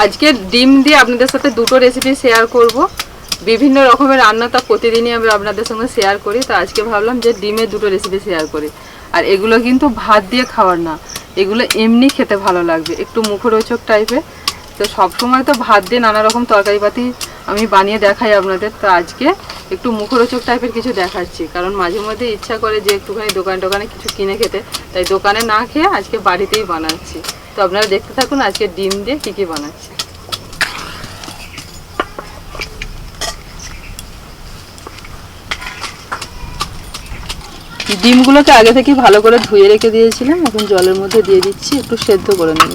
আজকে ডিম দিয়ে আপনাদের সাথে দুটো রেসিপি শেয়ার করব। বিভিন্ন রকমের রান্না তা প্রতিদিনই আমি আপনাদের সঙ্গে শেয়ার করি। তো আজকে ভাবলাম যে ডিমের দুটো রেসিপি শেয়ার করি। আর এগুলো কিন্তু ভাত দিয়ে খাওয়ার না। এগুলো এমনি খেতে ভালো লাগবে। একটু মুখরোচক টাইপের তো সবসময় তো ভাত দিয়ে নানা রকম তরকারিপাতি আমি বানিয়ে দেখাই আপনাদের। তো আজকে একটু মুখরোচক টাইপের কিছু দেখাচ্ছি, কারণ মাঝে মধ্যে ইচ্ছা করে যে একটুখানি দোকান টোকানে কিছু কিনে খেতে, তাই দোকানে না খেয়ে আজকে বাড়িতেই বানাচ্ছি। তো আপনারা দেখতে থাকুন আজকে ডিম দিয়ে কী কী বানাচ্ছি। ডিমগুলোকে আগে থেকে ভালো করে ধুয়ে রেখে দিয়েছিলাম, এখন জলের মধ্যে দিয়ে দিচ্ছি, একটু সেদ্ধ করে নেব।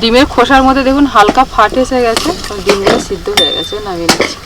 ডিমের খোসার মধ্যে দেখুন হালকা ফাট এসে গেছে ডিমগুলো সিদ্ধ হয়ে গেছে নামিয়ে নিচ্ছি।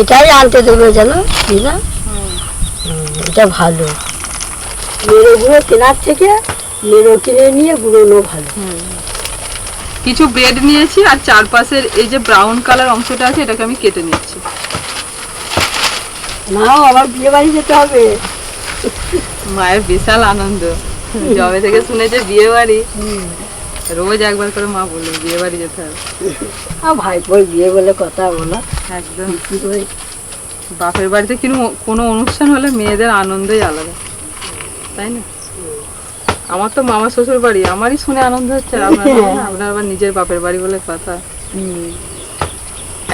এটাই আনতে দেবে জানো দিদা। এটা ভালো। মেরো গুঁড়ো কেনার থেকে মেরো কিনে নিয়ে গুঁড়োনো ভালো। কিছু ব্রেড নিয়েছি আর চারপাশের এই যে ব্রাউন কালার অংশটা আছে এটাকে আমি কেটে নিচ্ছি। নাও আবার বিয়ে বাড়ি যেতে হবে। মায়ের বিশাল আনন্দ। জবে থেকে শুনেছে বিয়ে বাড়ি। রোজ একবার করে মা বলল বিয়ে বাড়ি যেতে হবে। আর ভাইপোর বিয়ে বলে কথা বলো। একদম। কি করে? বাপের বাড়িতে কিন্তু কোনো অনুষ্ঠান হলে মেয়েদের আনন্দই আলাদা। তাই না? আমার তো মামা শ্বশুর বাড়ি আমারই শুনে আনন্দ হচ্ছে আপনার আপনার আবার নিজের বাপের বাড়ি বলে কথা।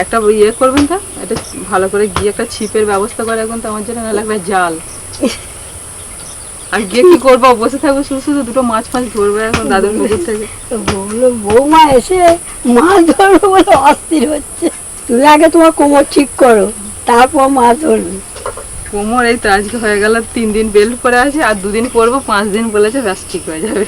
একটা ইয়ে করবেন তো এটা ভালো করে গিয়ে একটা ছিপের ব্যবস্থা করে এখন তো আমার জন্য না লাগবে জাল। আর গিয়ে কি করব বসে থাকব শুধু শুধু দুটো মাছ ফাছ ধরবে এখন দাদুর পুকুর থেকে। বলল বৌমা এসে মাছ ধরবে বলে অস্থির হচ্ছে। তুমি আগে তোমার কোমর ঠিক করো তারপর মাছ ধরবে। কোমর, এই তো আজকে হয়ে গেল তিন দিন বেল্ট পরে আছে, আর দুদিন পরবো, পাঁচ দিন বলেছে ব্যাস ঠিক হয়ে যাবে।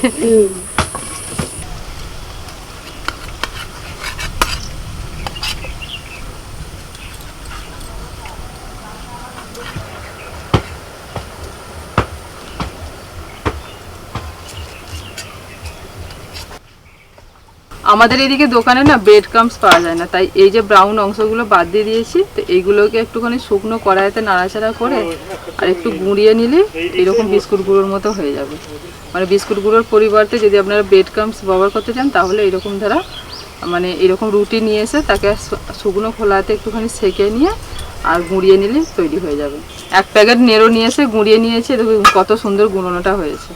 আমাদের এদিকে দোকানে না ব্রেড ক্রামস পাওয়া যায় না। তাই এই যে ব্রাউন অংশগুলো বাদ দিয়ে দিয়েছি, তো এইগুলোকে একটুখানি শুকনো কড়াইতে নাড়াচাড়া করে আর একটু গুঁড়িয়ে নিলে এরকম বিস্কুট গুঁড়োর মতো হয়ে যাবে। মানে বিস্কুট গুঁড়োর পরিবর্তে যদি আপনারা ব্রেড ক্রামস ব্যবহার করতে চান, তাহলে এরকম ধারা মানে এরকম রুটি নিয়ে এসে তাকে শুকনো খোলাতে একটুখানি সেকে নিয়ে আর গুঁড়িয়ে নিলে তৈরি হয়ে যাবে। এক প্যাকেট নেড়ো নিয়ে এসে গুঁড়িয়ে নিয়েছে কত সুন্দর গুঁড়োনোটা হয়েছে।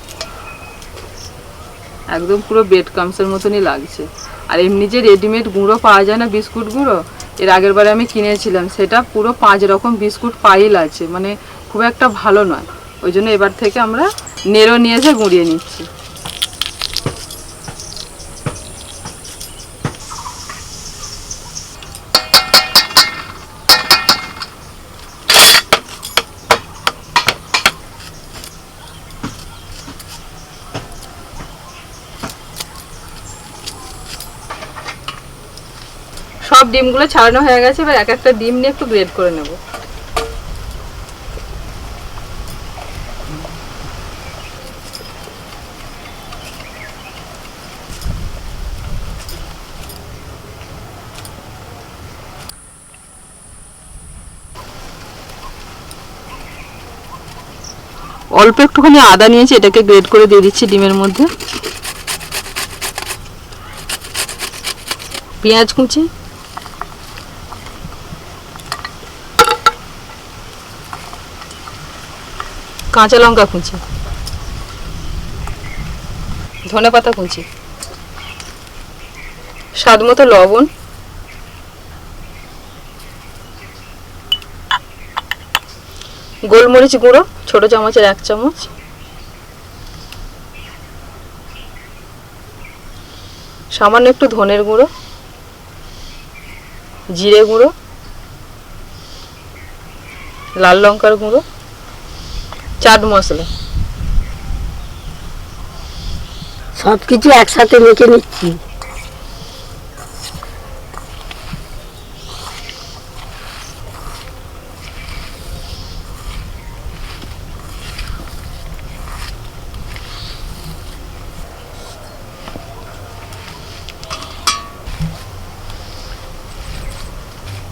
একদম পুরো বেড কামসের মতনই লাগছে। আর এমনি যে রেডিমেড গুঁড়ো পাওয়া যায় না বিস্কুট গুঁড়ো, এর আগের বারে আমি কিনেছিলাম, সেটা পুরো পাঁচ রকম বিস্কুট পাইল আছে মানে খুব একটা ভালো নয়। ওই জন্য এবার থেকে আমরা নেড়ো নিয়ে এসে গুঁড়িয়ে নিচ্ছি। সব ডিমগুলো ছাড়ানো হয়ে গেছে, এবার এক একটা ডিম নিয়ে একটু গ্রেড করে নেব। অল্প একটুখানি আদা নিয়েছি, এটাকে গ্রেড করে দিয়ে দিচ্ছি ডিমের মধ্যে। পেঁয়াজ কুচি। কাঁচা লঙ্কা কুচি। ধনে পাতা কুচি। স্বাদ মতো লবণ। গোলমরিচ গুঁড়ো, ছোট চামচের এক চামচ। সামান্য একটু ধনের গুঁড়ো। জিরে গুঁড়ো। লাল লঙ্কার গুঁড়ো। চাট মশলা। সব কিছু একসাথে মেখে নিচ্ছি।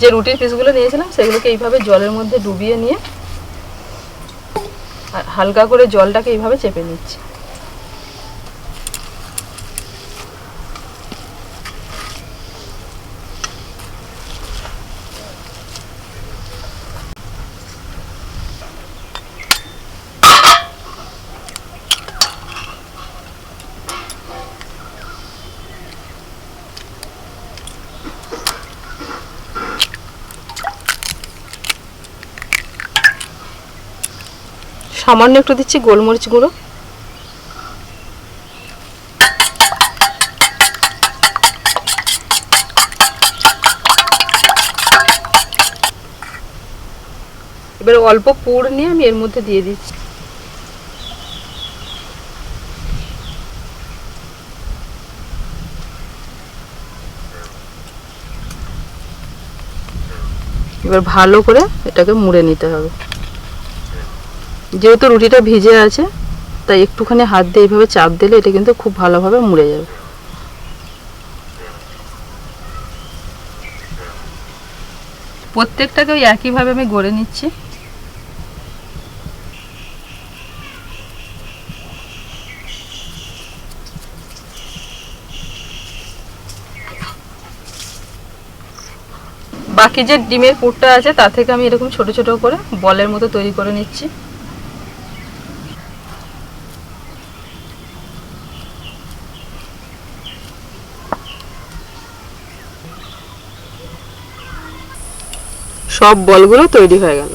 যে রুটির পিসগুলো নিয়েছিলাম সেগুলোকে এইভাবে জলের মধ্যে ডুবিয়ে নিয়ে হালকা করে জলটাকে এইভাবে চেপে নিচ্ছি। সামান্য একটু দিচ্ছি গোলমরিচ গুঁড়ো। এবার অল্প পুর নিয়ে আমি এর মধ্যে দিয়ে দিচ্ছি। এবার ভালো করে এটাকে মুড়ে নিতে হবে। যেহেতু রুটিটা ভিজে আছে, তাই একটুখানি হাত দিয়ে এইভাবে চাপ দিলে এটা কিন্তু খুব ভালোভাবে মুড়ে যাবে। প্রত্যেকটাকে ওই একইভাবে আমি গড়ে নিচ্ছি। বাকি যে ডিমের পুরটা আছে, তা থেকে আমি এরকম ছোট ছোট করে বলের মতো তৈরি করে নিচ্ছি। সব বলগুলো তৈরি হয়ে গেল।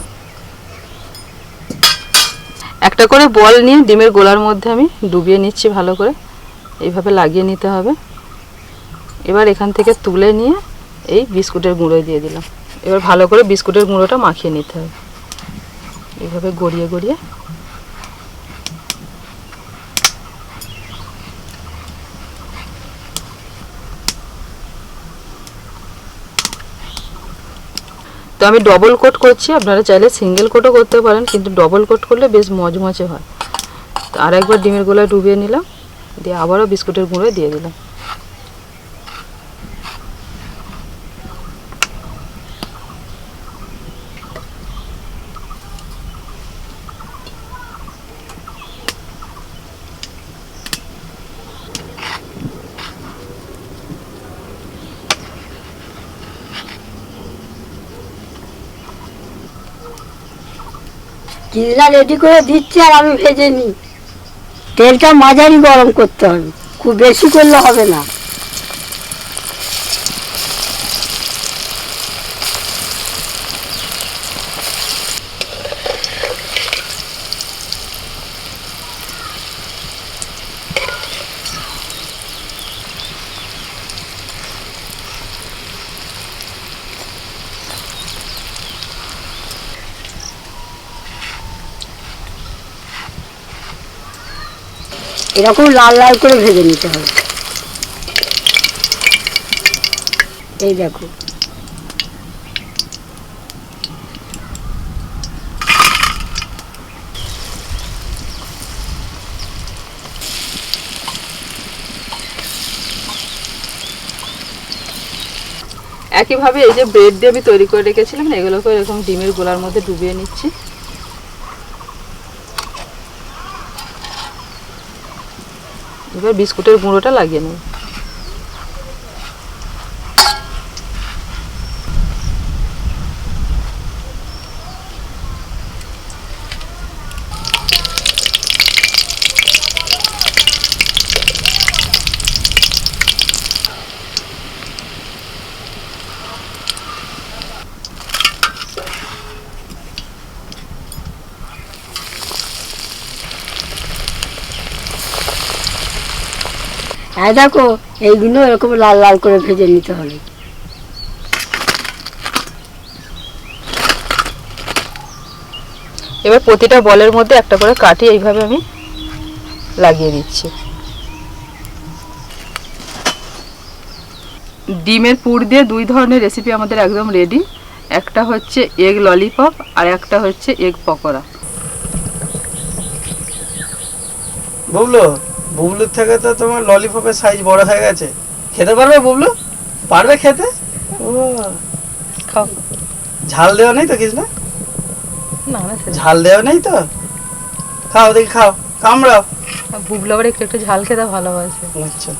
একটা করে বল নিয়ে ডিমের গোলার মধ্যে আমি ডুবিয়ে নিচ্ছি ভালো করে। এইভাবে লাগিয়ে নিতে হবে। এবার এখান থেকে তুলে নিয়ে এই বিস্কুটের গুঁড়ো দিয়ে দিলাম। এবার ভালো করে বিস্কুটের গুঁড়োটা মাখিয়ে নিতে হবে। এইভাবে গড়িয়ে গড়িয়ে আমি ডবল কোট করছি, আপনারা চাইলে সিঙ্গেল কোটও করতে পারেন, কিন্তু ডবল কোট করলে বেশ মজমচে হয়। তো আর একবার ডিমের গোলায় ডুবিয়ে নিলাম, দিয়ে আবারও বিস্কুটের গুঁড়ো দিয়ে দিলাম। কিনা রেডি করে দিচ্ছি আর আমি ভেজে নিই। তেলটা মাঝারি গরম করতে হবে। খুব বেশি করলে হবে না। এরকম লাল লাল করে ভেজে নিতে হবে। এই দেখো। একইভাবে এই যে ব্রেড দিয়ে আমি তৈরি করে রেখেছিলাম এগুলোকে এরকম ডিমের গোলার মধ্যে ডুবিয়ে নিচ্ছি। এবার বিস্কুটের গুঁড়োটা লাগিয়ে নেব। হ্যাঁ দেখো এইগুলো এরকম লাল লাল করে ভেজে নিতে হবে। এবার প্রতিটা বলের মধ্যে একটা করে কাঠি এইভাবে আমি লাগিয়ে দিচ্ছি। ডিমের পুর দিয়ে দুই ধরনের রেসিপি আমাদের একদম রেডি একটা হচ্ছে এগ ললিপপ আর একটা হচ্ছে এগ পকোড়া। বুবলু বুবলুর থেকে তো তোমার ললিপপের সাইজ বড় হয়ে গেছে। খেতে পারবে বুবলু? পারবে খেতে? ও খাও। ঝাল দেওয়া নেই তো কিছু না ঝাল দেওয়া নেই তো? খাও দেখি খাও কামড়াও। বুবলু আবার একটু একটু ঝাল খেতে ভালোবাসে। আচ্ছা।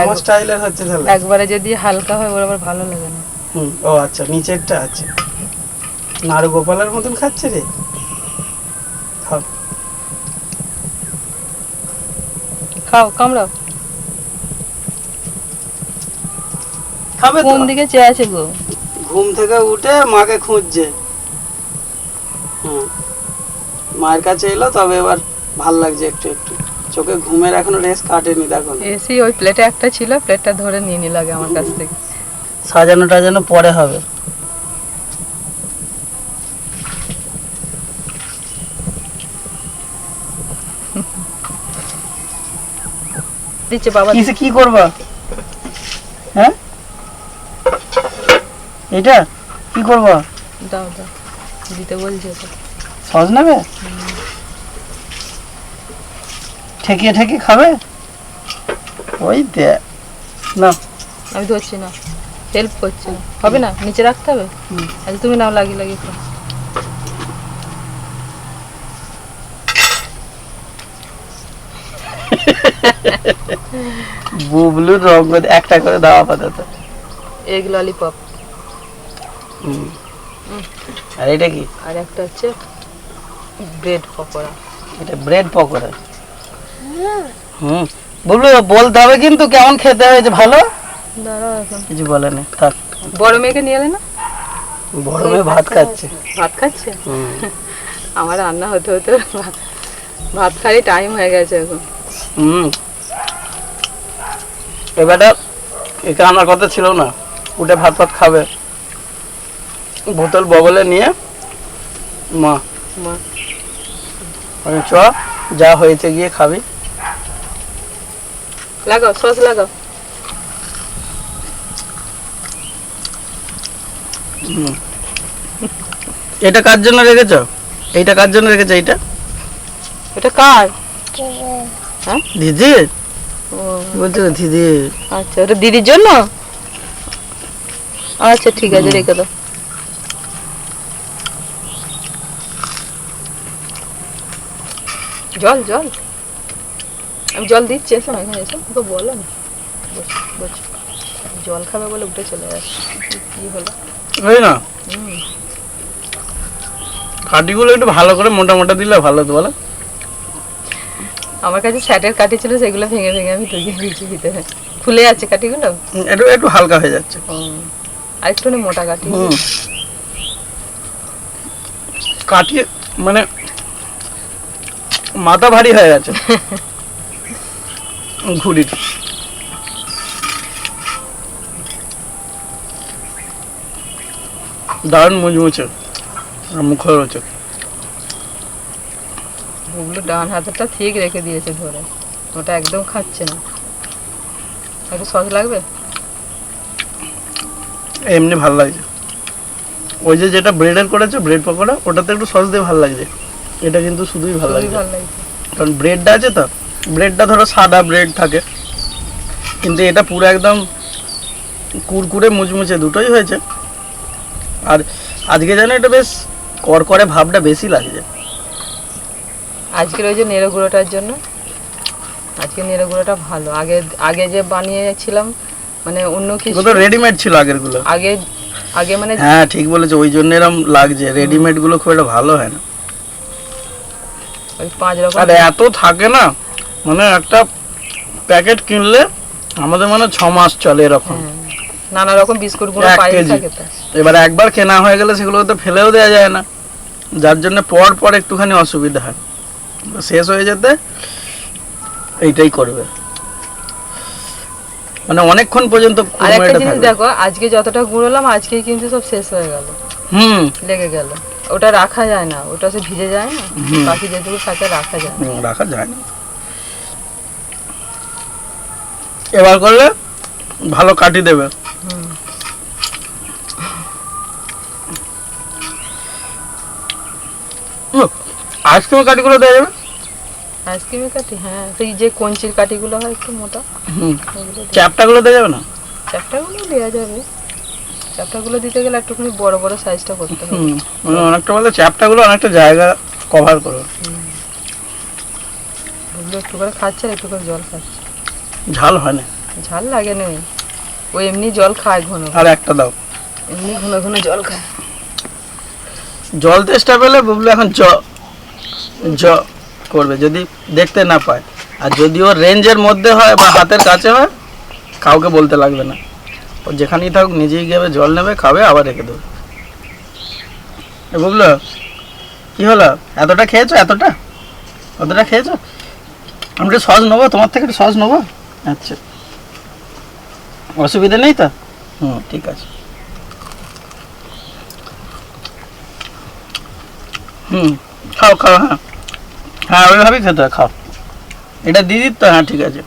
আমার স্টাইলের হচ্ছে তাহলে। একবারে যদি হালকা হয় ওর আবার ভালো লাগে না। হুম ও আচ্ছা নিচেরটা আছে। নাড়ু গোপালের মতন খাচ্ছে রে খাও খাও কামড়াও। খাবে কোন দিকে চেয়ে আছে গো? ঘুম থেকে উঠে মাকে খুঁজছে। মায়ের কাছে এলো তবে এবার ভালো লাগছে একটু একটু। চোখে ঘুমের এখনও রেস কাটেনি দেখো। এসি ওই প্লেটে একটা ছিল প্লেটটা ধরে নিয়ে নিল আগে আমার কাছ থেকে। সাজানো টাজানো পরে হবে। দিচ্ছে বাবা কিসে কি করবা? হ্যাঁ? এটা কি করবা? দাও দাও। দিতে বলছে সস নেবে? ঠেকিয়ে ঠেকিয়ে খাবে? ওই দে। না। আমি ধরছি না। হেল্প করছি। হবে না? নিচে রাখতে হবে। আচ্ছা তুমি নাও লাগিয়ে লাগিয়ে খাও। বুবলুর রঙ একটা করে দাও আপাতত। Egg lollipop. হুম। আর এটা কি? আর একটা হচ্ছে ব্রেড পকোড়া। এটা ব্রেড পকোড়া? হুম। বুবলু বলতে হবে কিন্তু কেমন খেতে হয়েছে ভালো? দাঁড়াও এখন। কিছু বলেনি থাক। বড় মেয়েকে নিয়ে এলে না? বড় মেয়ে ভাত খাচ্ছে। ভাত খাচ্ছে? হুম। আমার রান্না হতে হতে ভাত খাই টাইম হয়ে গেছে এখন। হুম। এবারটা একে আনার কথা ছিল না। উঠে ভাত ভাত খাবে। বোতল বগলে নিয়ে মা। মা। চ যা হয়েছে গিয়ে খাবি। লাগাও সস লাগাও। এটা কার জন্য রেখেছ? এইটা কার জন্য রেখেছ এইটা? এটা কার? হ্যাঁ? দিদি ও। দিদি আচ্ছা ওটা দিদির জন্য? আচ্ছা ঠিক আছে রেখে দাও। জল জল। আমি জল দিচ্ছি এসো না এখানে এসো। তোকে বলো না। জল খাবে বলে উঠে চলে যাচ্ছে কি হলো? ওই না। হুম। একটু ভালো করে মোটা মোটা দিলে ভালো তো বলো। আমার কাছে স্যাটের কাঠি ছিল সেগুলো ভেঙে ভেঙে আমি ঢুকিয়ে দিয়েছি ভিতরে ফুলে আছে কাঠিগুলো? একটু একটু হালকা হয়ে যাচ্ছে। আর একটু মোটা কাঠি। কাঠি মানে মাথা ভারী হয়ে গেছে। ঘুড়ির। দারুণ মুচমুচে আর ওগুলো ডান হাতটা ঠিক রেখে দিয়েছে ধরে। ওটা একদম খাচ্ছে না। একটু সস লাগবে? এমনি ভালো লাগছে। ওই যে যেটা ব্রেডের করেছে ব্রেড পকোড়া ওটাতে একটু সস দিয়ে ভালো লাগছে। এটা কিন্তু শুধুই ভালো লাগছে। ভালো লাগছে। কারণ ব্রেডটা আছে তো ব্রেডটা ধরো সাদা ব্রেড থাকে। কিন্তু এটা পুরো একদম কুরকুরে মুচমুচে দুটোই হয়েছে। আর আজকে যেন এটা বেশ করকরে ভাবটা বেশি লাগছে। আজকের ওই যে নেড়ো গুঁড়োটার জন্য আজকে নেড়ো গুঁড়োটা ভালো। আগে আগে যে বানিয়েছিলাম মানে অন্য কিছু এগুলো রেডিমেড ছিল আগেরগুলো আগে আগে মানে হ্যাঁ ঠিক বলেছ ওই জন্য এরকম লাগছে। রেডিমেডগুলো খুব একটা ভালো হয় না। ওই পাঁচ রকম আর এত থাকে না মানে একটা প্যাকেট কিনলে আমাদের মানে ছ মাস চলে এরকম। হ্যাঁ, নানা রকম বিস্কুটগুলো পাই থাকে তো। এবার একবার কেনা হয়ে গেলে সেগুলো তো ফেলেও দেওয়া যায় না। যার জন্য পর পর একটুখানি অসুবিধা হয়। শেষ হয়ে যেতে এইটাই করবে। মানে অনেকক্ষণ পর্যন্ত আর একটা জিনিস দেখো আজকে যতটা গুঁড়োলাম আজকেই কিন্তু সব শেষ হয়ে গেল। হুম। লেগে গেল। ওটা রাখা যায় না ওটা সে ভিজে যায় না? বাকি যেটুকু থাকে রাখা যায় না। রাখা যায় না। এবার করলে ভালো কাটি দেবে। হুম। আইসক্রিমের কাঠিগুলো দেওয়া যাবে? আইসক্রিমের কাঠি হ্যাঁ। সেই যে কঞ্চির কাঠিগুলো হয় একটু মোটা হুম। চ্যাপটাগুলো দেওয়া যাবে না? চারটাগুলো দেওয়া যাবে। চ্যাপ্টাগুলো দিতে গেলে একটুখানি বড় বড় সাইজটা করতে হবে। হুম। মানে অনেকটা বলতে চ্যাপটাগুলো অনেকটা জায়গা কভার করো বুবলু একটু করে খাচ্ছে আর একটু করে জল খাচ্ছে। ঝাল হয় না? ঝাল লাগে না। ও এমনি জল খায় ঘন আর একটা দাও। এমনি ঘন ঘন জল খায়। জল তেষ্টা পেলে বুবলু এখন জ জ করবে, যদি দেখতে না পায়। আর যদি ওর রেঞ্জের মধ্যে হয় বা হাতের কাছে হয়, কাউকে বলতে লাগবে না। ও যেখানেই থাকুক, নিজেই গিয়ে জল নেবে, খাবে, আবার রেখে দেবে। এ বুবলু, কি হলো? এতটা খেয়েছো? এতটা? অতটা খেয়েছো? আমি একটু সস নেব, তোমার থেকে একটু সস নেব? আচ্ছা। অসুবিধা নেই তো? হুম, ঠিক আছে। হুম, খাও খাও হ্যাঁ। হ্যাঁ ওইভাবেই খেতে হয় খাও এটা দিদির তো হ্যাঁ ঠিক আছে।